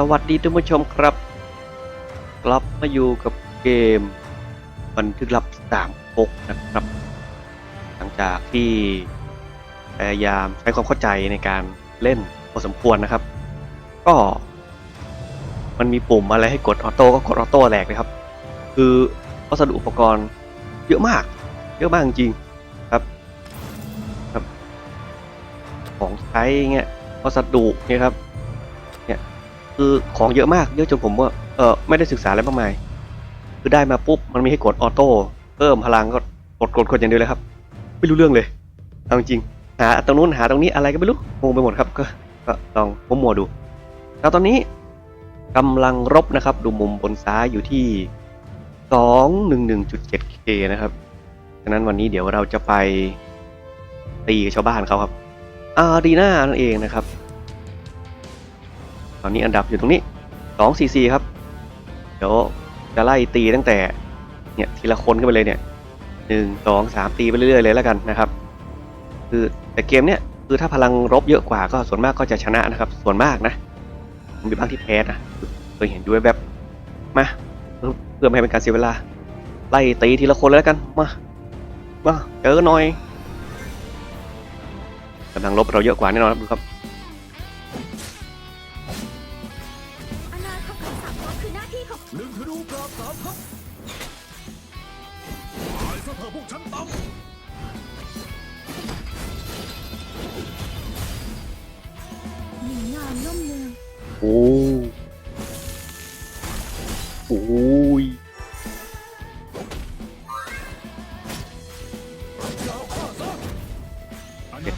สวัสดีท่านผู้ชมครับ กลับมาอยู่กับเกมบันทึกลับสามปกนะครับ หลังจากที่พยายามใช้ความเข้าใจในการเล่นพอสมควรนะครับ ก็ มันมีปุ่มอะไรให้กดออโต้ก็กดออโต้แหลกเลยครับ คือวัสดุอุปกรณ์เยอะมาก เยอะมากจริงครับครับ ของใช้เงี้ยวัสดุเนี่ยครับ คือของเยอะมากเยอะจนผมว่าเออไม่ได้ศึกษาอะไรมากมาย คือได้มาปุ๊บมันมีให้กดออโต้เพิ่มพลังก็กดกดกดอย่างเดียวเลยครับ ไม่รู้เรื่องเลยเอาจริงหาตรงนู้นหาตรงนี้อะไรก็ไม่รู้งงไปหมดครับก็ก็ลองมัวดูแล้วตอนนี้กำลังรบนะครับ ดูมุมบนซ้ายอยู่ที่ 211.7K นะครับฉะนั้นวันนี้เดี๋ยวเราจะไปตีชาวบ้านเขาครับอารีนานั่นเองนะครับ ตอนนี้อันดับอยู่ตรงนี้สองสี่สี่ครับ เดี๋ยวจะไล่ตีตั้งแต่เนี่ยทีละคนขึ้นไปเลยเนี่ยหนึ่งสองสามตีไปเรื่อยๆเลยแล้วกันนะครับ คือแต่เกมเนี้ยคือถ้าพลังรบเยอะกว่าก็ส่วนมากก็จะชนะนะครับ ส่วนมากนะมีบางที่แพ้นะเคยเห็นอยู่แบบมาเพื่อไม่ให้เป็นการเสียเวลา ไล่ตีทีละคนเลยแล้วกันมามาเจอหน่อยกำลังรบเราเยอะกว่าแน่นอนครับดูครับ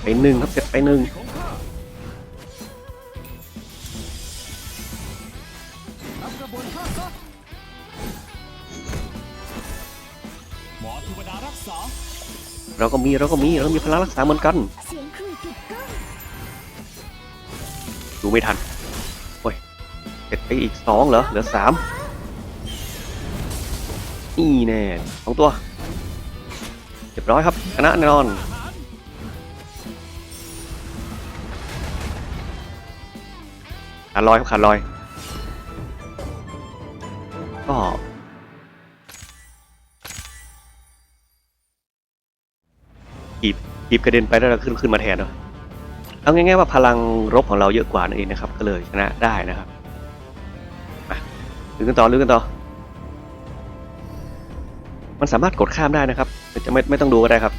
ไปหนึ่งครับเจ็ดไปหนึ่งของข้ากระบวนข้าซะหมอเราก็มีเราก็มีเรามีพลังรักษาเหมือนกัน ดูไม่ทันโอ้ยเจ็ดไปอีกสองเหรอเหลือสามนี่แน่สองตัวเรียบร้อยครับชนะแน่นอน ขาดลอยครับขาดลอย ก็ขีบขีบกระเด็นไปแล้วเราขึ้นขึ้นมาแทนเนาะเอาง่ายๆว่าพลังรบของเราเยอะกว่านั่นเองนะครับ ก็เลยชนะได้นะครับมาลุ้นกันต่อลุ้นกันต่อ มันสามารถกดข้ามได้นะครับจะไม่ไม่ต้องดูก็ได้ครับ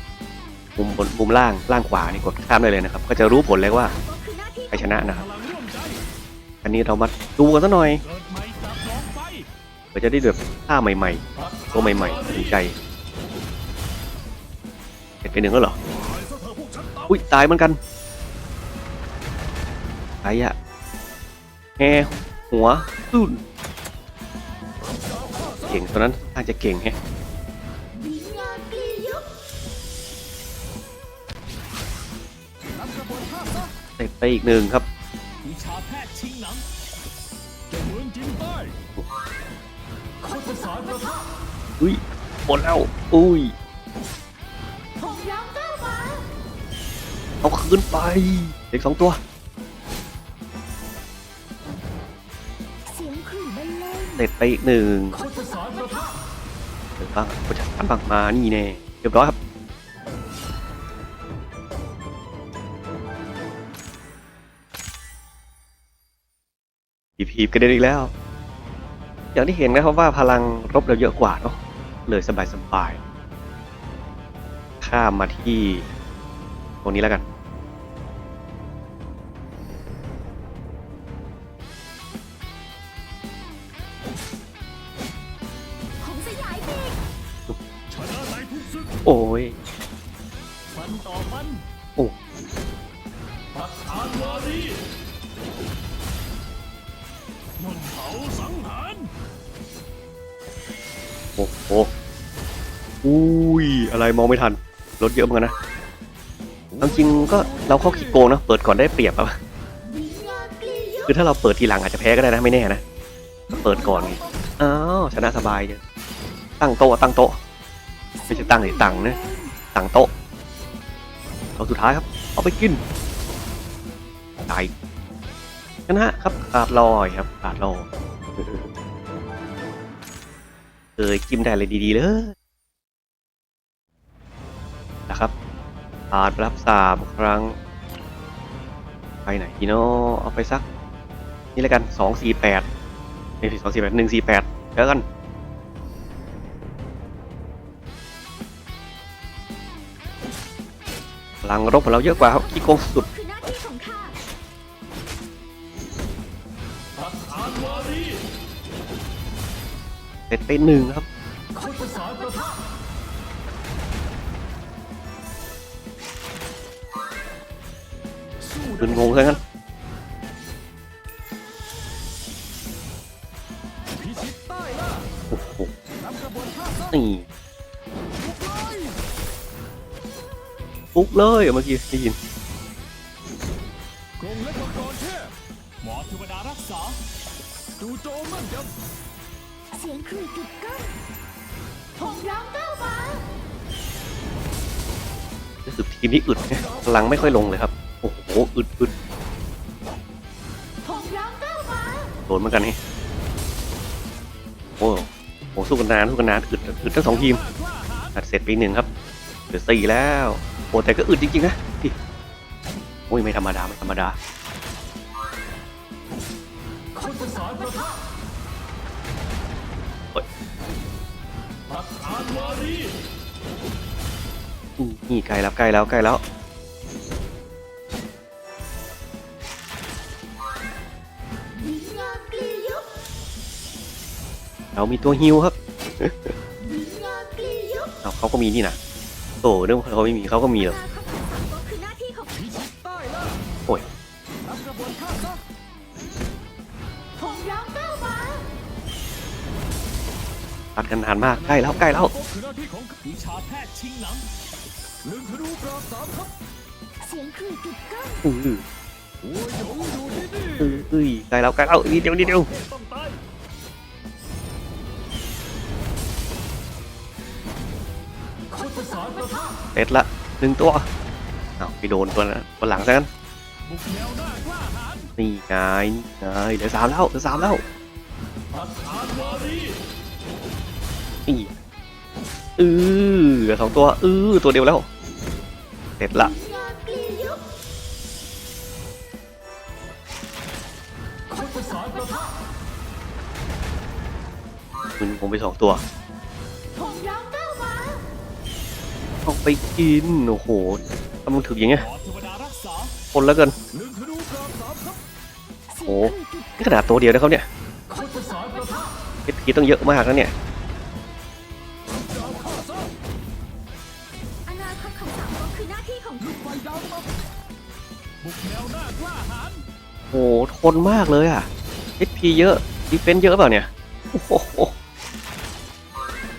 มุมบนมุมล่างล่างขวานี่กดข้ามได้เลยนะครับ ก็จะรู้ผลเลยว่าใครชนะนะครับ นนี้เรามาดูกันสักหน่อยเกิดใหม่จากหนองไฟเพื่อจะได้แบบท่าใหม่ๆตัวใหม่ๆถูกใจเสร็จไปหนึ่งแล้วเหรอ อุ้ยตายเหมือนกันตายอะแฮหัวตุ้นเก่งตัวนั้นน่าจะเก่งแฮะดีงามกลียุบรับกระบวนข้าซะเสร็จไปอีกหนึ่งครับ อุ้ยหมดแล้ว อุ้ยผมย้อมก้าวมาเอาคืนไป เด็กสองตัวเสียงคลื่นบรรเลงเสร็จไปอีกหนึ่งโคตรสารประทะเดี๋ยวบ้างประจัดการบ้างมา นี่แน่เรียบร้อยครับหีบหีบกระเด็นอีกแล้ว อย่างที่เห็นนะครับว่าพลังรบเราเยอะกว่าเนาะเลยสบายสบายๆข้ามมาที่ตรงนี้แล้วกันผมสยายปีกชนะในทุกศึกโอ้ยฟันต่อมันโอ้ ปักฐานวารีมนต์ เผาสังหารโอ้โหอุ้ย อะไรมองไม่ทัน รถเยอะเหมือนกันนะเอาจริงก็เราเข้าขี้โกงนะ เปิดก่อนได้เปรียบอะดีงามกลียุบคือถ้าเราเปิดทีหลังอาจจะแพ้ก็ได้นะไม่แน่นะ เปิดก่อน อ้าวชนะสบายเลยตั้งโต๊ะตั้งโต๊ะ ไม่ใช่ตั้งหรือตั้งนะตั้งโต๊ะเอาสุดท้ายครับ เอาไปกินตาย นะครับขาดลอยครับขาดลอยเคยจิ้มได้เลยดีๆเลยนะครับผ่านรับสามครั้ง ไปไหนดีเนาะเอาไปสัก นี่แล้วกันสองสี่แปดไม่ใช่สองสี่แปดหนึ่งสี่แปดแล้วกันพลังรบของเราเยอะกว่าครับขี้โกงสุด เตเป็นหนึ่งครับโคตรสารประทะสู้มึนงงซะงั้นพิชิตใต้ล่าโอ้โหนี่ปุ๊บเลยเมื่อกี้ได้ยินกรงเล็กมังกรเทพหมอเทวดารักษาดูโจมมั่นยเสียงคลื่นกึกก้องหงร้องก้าวมารู้สึกทีมนี้อึดนะพลังไม่ค่อยลงเลยครับ โอ้โห อึดอึดหงร้องก้าวมาโดนเหมือนกันนี่โอ้โหสู้กันนานสู้กันนานอึดอึดทั้งสองทีมำกล้าหาญอัดเสร็จไปหนึ่งครับเหลือสี่แล้วโอ้แต่ก็อึดจริงๆนะพี่โอ้ยไม่ธรรมดาไม่ธรรมดา ดอารีนี่ใกล้แล้วใกล้แล้วใกล้แล้วเรามีตัวฮิวครับวิญญาณกลียุบเอาเขาก็มีนี่นะโอ้เรื่องเขาไม่มีเขาก็มีหรอ ตัดกันนานมากใกล้แล้วใกล้แล้วก็คือหน้าที่ของวิชาแพทย์ชิงหนังหนึ่งธนูปราบสามทัพเสียงคลื่นกึกก้องอือโอ้ยหยงอยู่ที่นี่อืออือใกล้แล้วใกล้แล้วนิดเดียวนิดเดียวต้องตายโคตรสารประทะเสร็จละหนึ่งตัวเอาไปโดนตัวนั้นตัวหลังซะงั้นบุกแนวหน้ากล้าหาญนี่ไงนี่ไงเหลือสามแล้วเหลือสามแล้วตัด อีอือสองตัว อือตัวเดียวแล้ว เสร็จละคุณผมไปสองตัวออกไปกิน โอ้โหทำมึงถึกอย่างเงี้ยคนละกันโอ้โหนี่ขนาดตัวเดียวนะครับเนี่ยเอสกีต้องเยอะมากนะเนี่ย คือหน้าที่ของลูกไฟดาวตกบุกแนวหน้ากล้าหาญโอ้โหทนมากเลยอะ HP เยอะดีเฟนส์เยอะเปล่าเนี่ยโอ้โห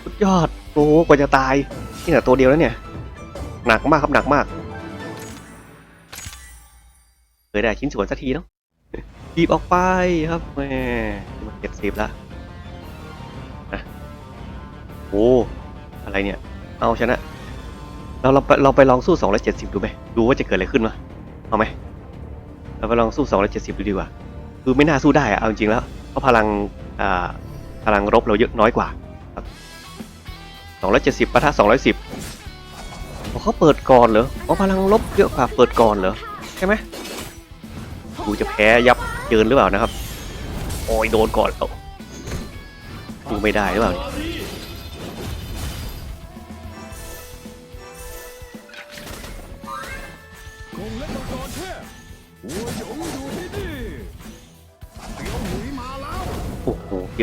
สุดยอดโอ้โหกว่าจะตายนี่แต่ตัวเดียวแล้วเนี่ย หนักมากครับหนักมากเคยได้ชิ้นส่วนสักทีเนาะบีบออกไปครับแหม่มันเจ็ดสิบละนะโอ้ อะไรเนี่ย เอาชนะ เราเราไปเราไปลองสู้ 270 ดูไหมดูว่าจะเกิดอะไรขึ้นมาเอาไหมเราไปลองสู้ 270 ดูดีกว่า คือไม่น่าสู้ได้อะเอาจริงแล้วเพราะพลังอ่าพลังรบเราเยอะน้อยกว่าครับ270ปะทะ210อ๋อเขาเปิดก่อนเหรออ๋อพลังรบเยอะกว่าเปิดก่อนเหรอใช่ไหมกูจะแพ้ยับเยินหรือเปล่านะครับโอ้ยโดนก่อนแล้วดูไม่ได้หรือเปล่า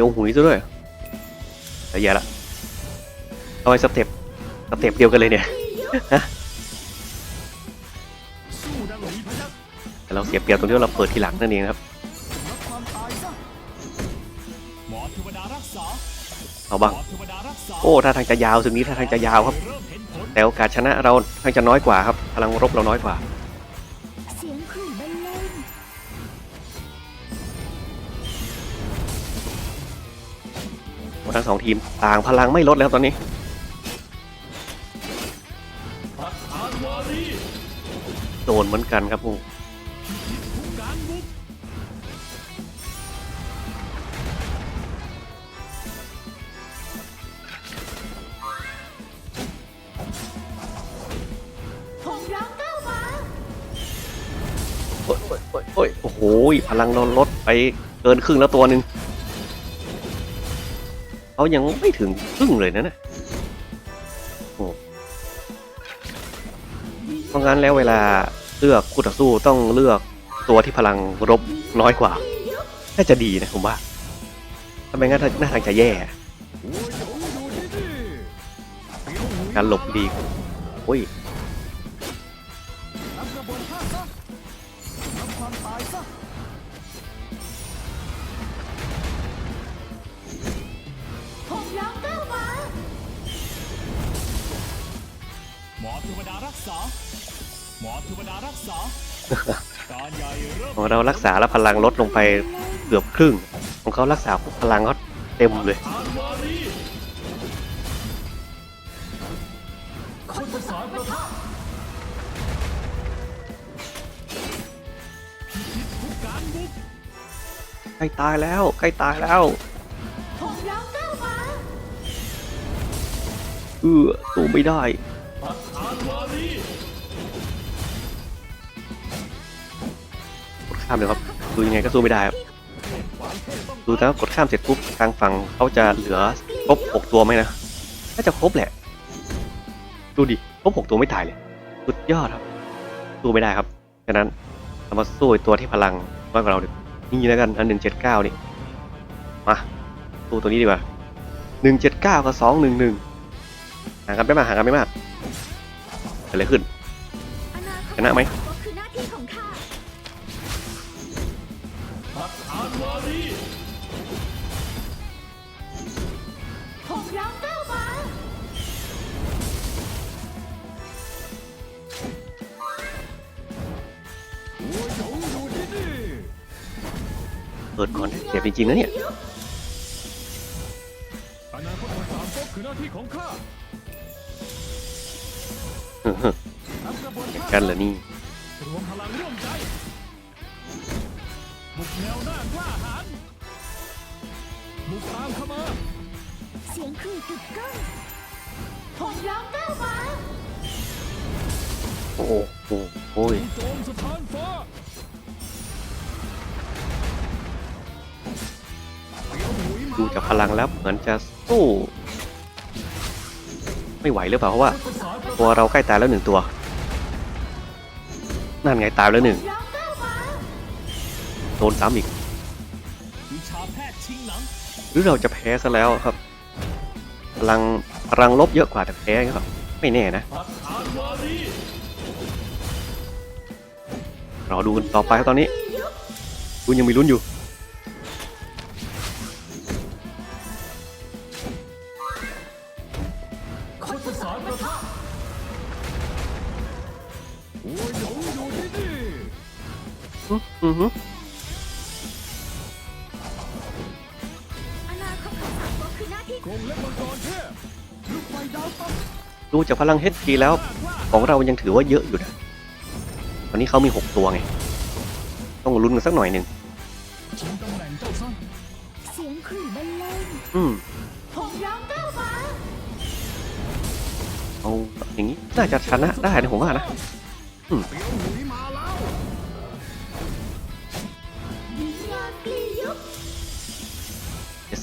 อ้โหเกี่ยวหุยซะด้วยแต่แย่ละเอาไว้สเต็ปสเต็ปเดียวกันเลยเนี่ยสู้ดังหลีพยักแต่เราเสียเปรียบตรงที่เราเปิดทีหลังนั่นเองครับเอาบ้างโอ้ท่าทางจะยาวสึงนี้ท่าทางจะยาวครับ แต่โอกาสชนะเราทางจะน้อยกว่าครับ พลังรบเราน้อยกว่าั้งสองทีมต่างพลังไม่ลดแล้วตอนนี้โดนเหมือนกันครับพวกโอ้ยโอ้ยโอ้ยโอ้โหพลังเราลดไปเกินครึ่งแล้วตัวหนึ่ง เขายังไม่ถึงครึ่งเลยนะเนี่ยโอ้เพราะงั้นแล้วเวลาเลือกคู่ต่อสู้ต้องเลือกตัวที่พลังรบน้อยกว่า น่าจะดีนะผมว่าถ้าไมงั้นน่าทางจะแย่ การหลบดีโอ้ย อเทวดารักษา หมอเทวดารักษา การใหญ่เริ่มของเรารักษาแล้วพลังลดลงไปเกือบครึ่ง ของเขารักษาปุ๊บพลังเขาเต็มเลย อานวารีโคตรสารประทะพิชิตทุกการบุก ใกล้ตายแล้ว ใกล้ตายแล้วผมร้องก้าวมา เออสู้ไม่ได้ ปัดอานวารีกดข้ามเลยครับดูยังไงก็สู้ไม่ได้ครับดูแต่ว่ากดข้ามเสร็จปุ๊บทางฝั่งเขาจะเหลือครบหกตัวไหมนะน่าจะครบแหละ ดูดิครบหกตัวไม่ตายเลยสุดยอดครับสู้ไม่ได้ครับฉะนั้นเรามาสู้ไอ้ตัวที่พลังน้อยกว่าเราดินี่แล้วกันอันหนึ่งเจ็ดเก้านี่มาสู้ตัวนี้ดีกว่าหนึ่งเจ็ดเก้ากับสองหนึ่งหนึ่งห่างกันไม่มากห่างกันไม่มาก เกิดอะไรขึ้นอนาคตชนะไหมก็คือหน้าที่ของข้าปัดอานวารีผมร้องก้าวมาหัวหยงอยู่ที่นี่เปิดก่อนเจ็บจริงๆนะเนี่ยอนาคตของสามก๊กคือหน้าที่ของข้า กระบวนท่ากันเหรอนี่รวมพลังร่วมใจบุกแนวหน้ากล้าหาญบุกตามเข้ามาเสียงคลื่นกึกก้องผมร้องก้าวมาโอ้โหโอ้ยโจมสถานฟ้าเปียวหุยมาดูจากพลังแล้วเหมือนจะสู้ ไม่ไหวหรือเปล่าเพราะว่าประสานประตัวเราใกล้ตายแล้วหนึ่งตัว นั่นไงตายแล้วหนึ่งโดนซ้ำอีก หรือเราจะแพ้ซะแล้วครับพลังพลังลบเยอะกว่าแต่แพ้ครับ ไม่แน่นะรอดูกันต่อไปครับตอนนี้คุณยังมีลุ้นอยู่ อื้ออือหืออนาคตของสามก๊กคือหน้าที่กรงเล็บมังกรเทพลูกไฟดาวปั๊บดูจากพลัง HP แล้วของเรายังถือว่าเยอะอยู่นะตอนนี้เขามี 6 ตัวไง ต้องลุ้นกันสักหน่อยหนึ่งชิงตำแหน่งเจ้าซะเสียงคลื่นบรรเลงอืมผมร้องก้าวมาเอาอย่างนี้น่าจะชนะได้นะผมว่านะเปียวหุย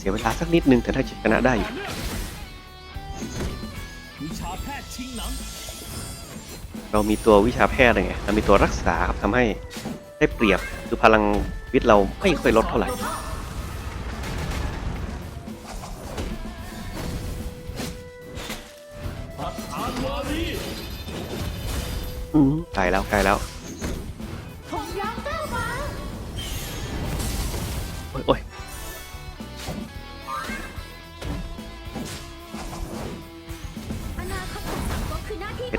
สียเวลาสักนิดนึงแต่ถ้าชนะได้อยู่วิชาแพทย์ชิงหนังเรามีตัววิชาแพทย์ไรไงเรามีตัวรักษาครับทำให้ได้เปรียบคือพลังวิทย์เราไม่ค่อยลดเท่าไหร่ปัดอานวารีอืมใกล้แล้วใกล้แล้ว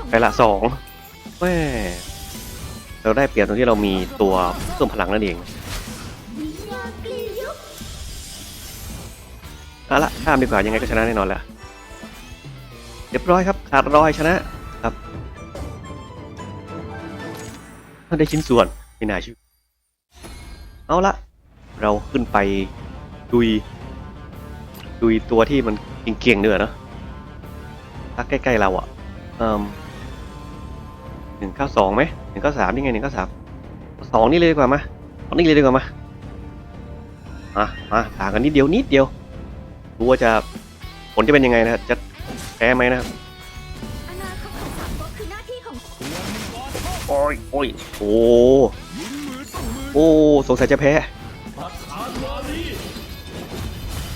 ไปละสองแม่เราได้เปรียบตรงที่เรามีตัวเพิ่มพลังนั่นเองเอาละข้ามดีกว่ายังไงก็ชนะแน่นอนแหละเรียบร้อยครับขาดรอยชนะครับได้ชิ้นส่วนไม่น่าเชื่อเอาละเราขึ้นไปดุยดุยตัวที่มันเก่งๆเนื้อเนอะถ้าใกล้ๆเราอะเอ่ม หนึ่งเก้าสองไหมหนึ่งเก้าสามนี่ไงหนึ่งเก้าสามสองนี่เลยดีกว่ามาสองนี่เลยดีกว่ามามามาต่างกันนิดเดียวนิดเดียวดูว่าจะผลจะเป็นยังไงนะจะแพ้ไหมนะครับโอ้ยโอ้ยโอ้โอ้สงสัยจะแพ้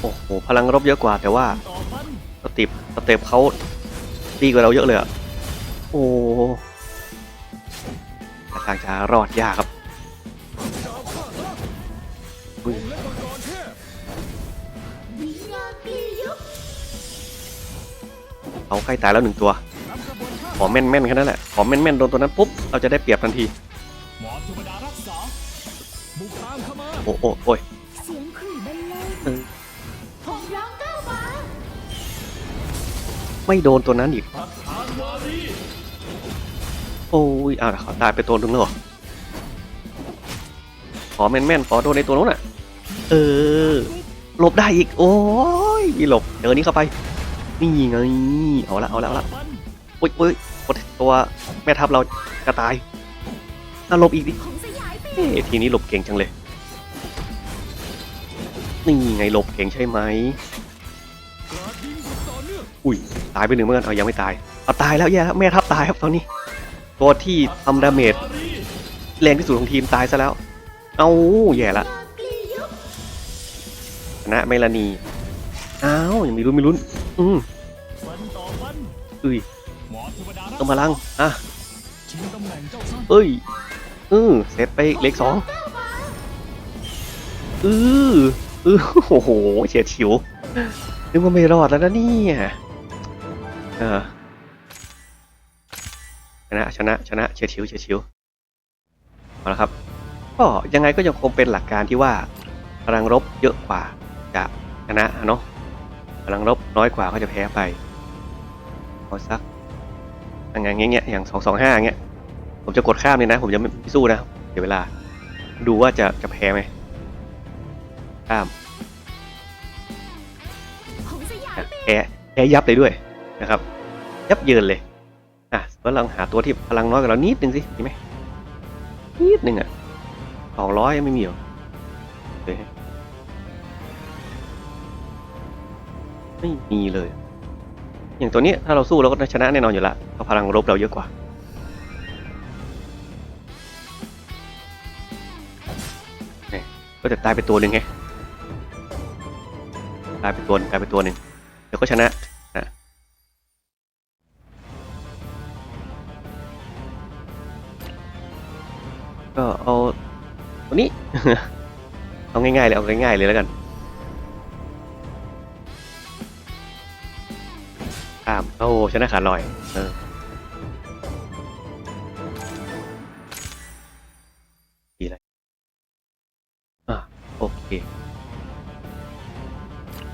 โอ้โหพลังรบเยอะกว่าแต่ว่าสเต็ปสเต็ปเขาดีกว่าเราเยอะเลยอะโอ้ ท่าทางจะรอดยากครับดาวข้าละอุ้ยและมังกรเทพวิญญาณปียุคเขาใกล้ตายแล้วหนึ่งตัวนำกระบวนท่าขอแม่นๆแค่นั้นแหละ ขอแม่นๆโดนตัวนั้นปุ๊บ เราจะได้เปรียบทันทีหมอเทวดารักษาบุกตามเข้ามาโอ้โอ้โอ้ยเสียงขลุ่ยบรรเลงเออผมร้องก้าวฟ้าไม่โดนตัวนั้นอีกตัดขาดวารี โอ้ยอ่าเขาตายไปตัวนึงแล้วเหรอขอแม่นๆขอโดนในตัวนู้นอะ เออหลบได้อีก โอ้ยมีหลบเจอนี้เข้าไป นี่ไงเอาละเอาละเอาละมันอุ้ยอุ้ยตัวแม่ทัพเราจะตายอะหลบอีกดิเอ๊ทีนี้หลบเก่งจังเลย นี่ไงหลบเก่งใช่ไหมอุ้ยตายไปหนึ่งเมื่อนเอายังไม่ตายเอาตายแล้วแย่แล้วแม่ทัพตายครับตอนนี้ ตัวที่ทำดาเมจแรงที่สุดของทีมตายซะแล้ว เอาแย่ละวิญญาณปียุคชนะเมลานีอ้าวยังมีลุ้นมีลุ้น อืมอุ้ยต้องพลัง อะเจ้าซะเอ้ยเออเซตไปเลขสองเออเออโอ้โหเฉียดฉิวนึกว่าไม่รอดแล้วนะเนี่ยเออช นะชนะชนะเฉียดฉิวเฉียดฉิวเอาละครับ ก็ยังไงก็ยังคงเป็นหลักการที่ว่าพลังรบเยอะกว่าจะชนะเนาะพลังรบน้อยกว่าก็จะแพ้ไปเอาสักอย่างเงี้ยเงี้ยอย่างสองสองห้าเงี้ยผมจะกดข้ามเลยนะ ผมจะไม่สู้นะเดี๋ยวเวลา ดูว่าจะจะแพ้ไหมข้ามผมสยายอะปีแพ้แพ้ยับเลยด้วยนะครับ ยับเยินเลย อะแล้วลองหาตัวที่พลังน้อยกว่าเรานิดนึงสิมีไหมนิดนึงอะสองร้อยไม่มีหรอเฮ้ไม่มีเลย อย่างตัวนี้ถ้าเราสู้เราก็ชนะแน่นอนอยู่ละเพราะพลังรบเราเยอะกว่าเนี่ยก็จะตายไปตัวหนึ่งไงตายไปตัวตายไปตัวหนึ่งเดี๋ยวก็ชนะ ก็เอาตัวนี้ เอาง่ายๆเลยเอาง่ายๆเลยแล้วกันข้ามโอ้ชนะขาดลอยเออดีเลยอะโอเค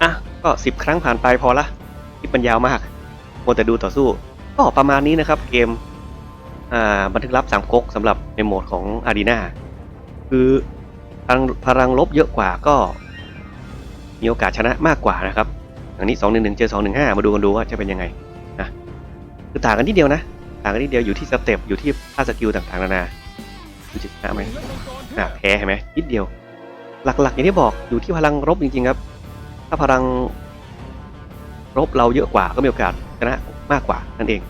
อะก็สิบครั้งผ่านไปพอละคลิปมันยาวมากมัวแต่ดูต่อสู้ ก็ประมาณนี้นะครับเกม บันทึกลับสามก๊กสำหรับในโหมดของอารีนาคือพลังพลังลบเยอะกว่าก็ มีโอกาสชนะมากกว่านะครับอย่างนี้สองหนึ่งหนึ่งเจอสองหนึ่งห้ามาดูกันดูว่าจะเป็นยังไงนะคือต่างกันนิดเดียวนะ ต่างกันนิดเดียวอยู่ที่สเต็ปอยู่ที่ท่าสกิลต่างๆนานาดูจะชนะไหมและแพ้เห็นไหมนิดเดียว หลักๆ อย่างที่บอกอยู่ที่พลังรบจริงๆครับ ถ้าพลังรบเราเยอะกว่าก็มีโอกาสชนะมากกว่านั่นเอง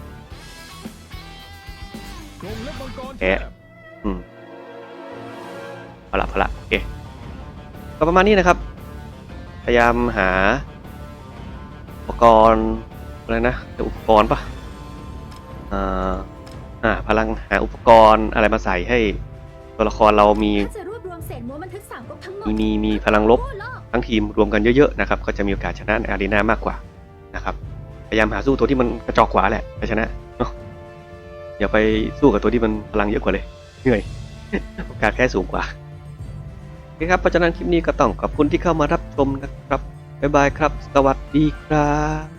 และมังกรเทแพ้พอืมเอาละเอาละโอเคก็ประมาณนี้นะครับ พยายามหา อุปกรณ์อะไรนะเรียกอุปกรณ์ปะอ่าอ่าพลังหาอุปกรณ์อะไรมาใส่ให้ตัวละครเรามีถ้าจะรวบรวมเศษม้วนบันทึกสามก๊กทั้งหมดมีมีมีพลังลบทั่วโลกทั้งทีมรวมกันเยอะๆนะครับ ก็จะมีโอกาสชนะในอารีนามากกว่านะครับ พยายามหาสู้ตัวที่มันกระจอกกว่าแหละจะชนะเนาะ อย่าไปสู้กับตัวที่มันพลังเยอะกว่าเลย เหนื่อยโอกาสแพ้สูงกว่าโอเคครับเพราะฉะนั้นคลิปนี้ก็ต้องขอบคุณที่เข้ามารับชมนะครับบ๊ายบายครับ สวัสดีครับ